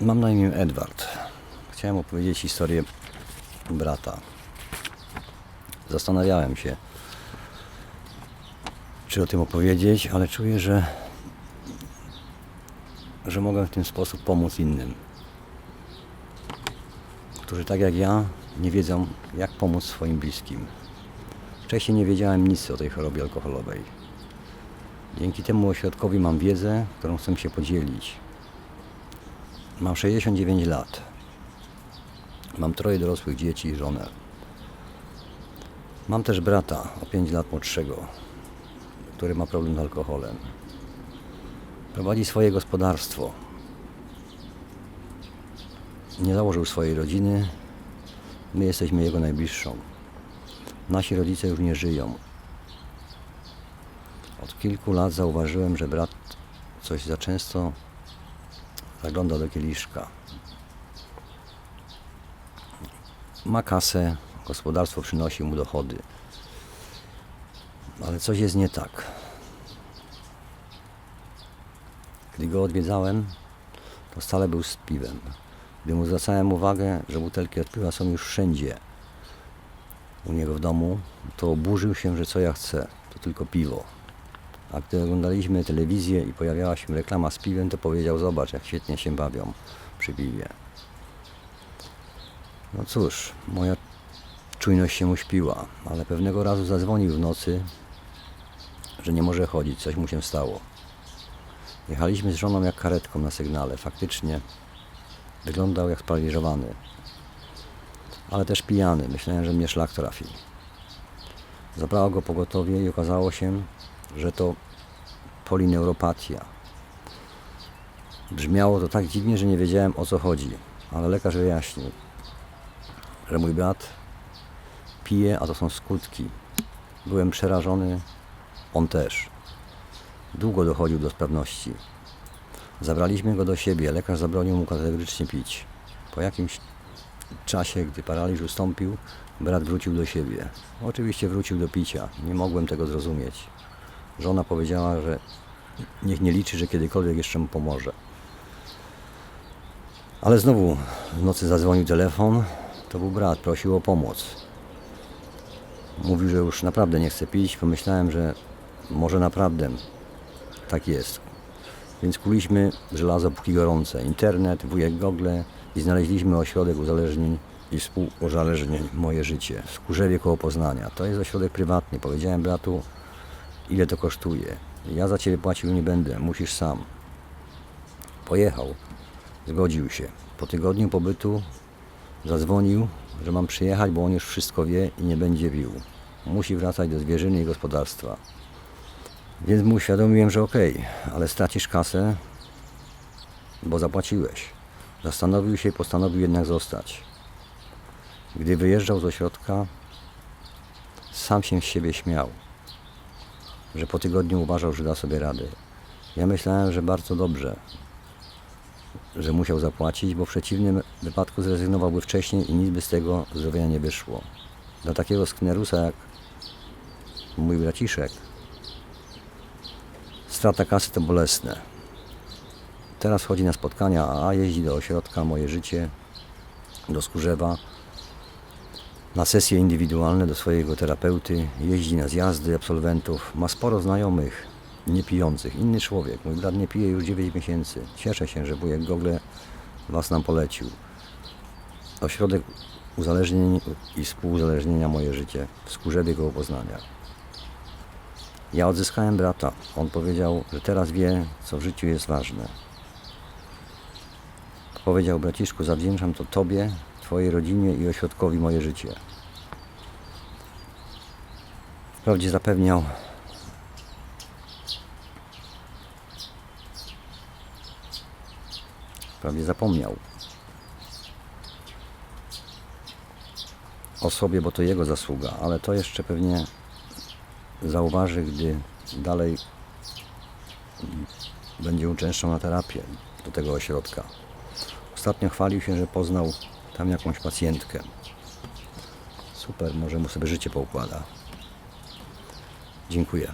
Mam na imię Edward. Chciałem opowiedzieć historię brata. Zastanawiałem się, czy o tym opowiedzieć, ale czuję, że, że mogę w ten sposób pomóc innym, którzy tak jak ja nie wiedzą, jak pomóc swoim bliskim. Wcześniej nie wiedziałem nic o tej chorobie alkoholowej. Dzięki temu ośrodkowi mam wiedzę, którą chcę się podzielić. Mam 69 lat. Mam troje dorosłych dzieci i żonę. Mam też brata o 5 lat młodszego, który ma problem z alkoholem. Prowadzi swoje gospodarstwo. Nie założył swojej rodziny. My jesteśmy jego najbliższą. Nasi rodzice już nie żyją. Od kilku lat zauważyłem, że brat coś za często zagląda do kieliszka. Ma kasę, gospodarstwo przynosi mu dochody. Ale coś jest nie tak. Gdy go odwiedzałem, to stale był z piwem. Gdy mu zwracałem uwagę, że butelki od piwa są już wszędzie u niego w domu, to oburzył się, że co ja chcę, to tylko piwo. A gdy oglądaliśmy telewizję i pojawiała się reklama z piwem, to powiedział, zobacz jak świetnie się bawią przy piwie. No cóż, moja czujność się uśpiła, ale pewnego razu zadzwonił w nocy, że nie może chodzić, coś mu się stało. Jechaliśmy z żoną jak karetką na sygnale. Faktycznie wyglądał jak sparaliżowany, ale też pijany. Myślałem, że mnie szlak trafi. Zabrało go pogotowie i okazało się, że to polineuropatia. Brzmiało to tak dziwnie, że nie wiedziałem o co chodzi, ale lekarz wyjaśnił, że mój brat pije, a to są skutki. Byłem przerażony, on też. Długo dochodził do sprawności. Zabraliśmy go do siebie, lekarz zabronił mu kategorycznie pić. Po jakimś czasie, gdy paraliż ustąpił, brat wrócił do siebie. Oczywiście wrócił do picia. Nie mogłem tego zrozumieć. Żona powiedziała, że niech nie liczy, że kiedykolwiek jeszcze mu pomoże. Ale znowu w nocy zadzwonił telefon. To był brat, prosił o pomoc. Mówił, że już naprawdę nie chce pić. Pomyślałem, że może naprawdę tak jest. Więc kuliśmy żelazo póki gorące. Internet, wujek Google i znaleźliśmy ośrodek uzależnień i współuzależnień Moje Życie w koło Poznania. To jest ośrodek prywatny. Powiedziałem bratu, ile to kosztuje. Ja za ciebie płacił nie będę, musisz sam. Pojechał, zgodził się. Po tygodniu pobytu zadzwonił, że mam przyjechać, bo on już wszystko wie i nie będzie wił. Musi wracać do zwierzyny i gospodarstwa. Więc mu uświadomiłem, że okej, ale stracisz kasę, bo zapłaciłeś. Zastanowił się i postanowił jednak zostać. Gdy wyjeżdżał z ośrodka, sam się z siebie śmiał, że po tygodniu uważał, że da sobie radę. Ja myślałem, że bardzo dobrze, że musiał zapłacić, bo w przeciwnym wypadku zrezygnowałby wcześniej i nic by z tego zdrowienia nie wyszło. Dla takiego sknerusa jak mój braciszek, strata kasy to bolesne. Teraz chodzi na spotkania, a jeździ do ośrodka Moje Życie, do Skórzewa, na sesje indywidualne do swojego terapeuty, jeździ na zjazdy absolwentów, ma sporo znajomych niepijących. Inny człowiek, mój brat nie pije już 9 miesięcy. Cieszę się, że wujek Google Was nam polecił. Ośrodek uzależnień i współuzależnienia Moje Życie w Skórzewie koło Poznania. Ja odzyskałem brata. On powiedział, że teraz wie, co w życiu jest ważne. Powiedział braciszku, zawdzięczam to Tobie, Twojej rodzinie i ośrodkowi moje życie. Wprawdzie zapewniał, wprawdzie zapomniał o sobie, bo to jego zasługa, ale to jeszcze pewnie zauważy, gdy dalej będzie uczęszczał na terapię do tego ośrodka. Ostatnio chwalił się, że poznał tam jakąś pacjentkę. Super, może mu sobie życie poukłada. Dziękuję.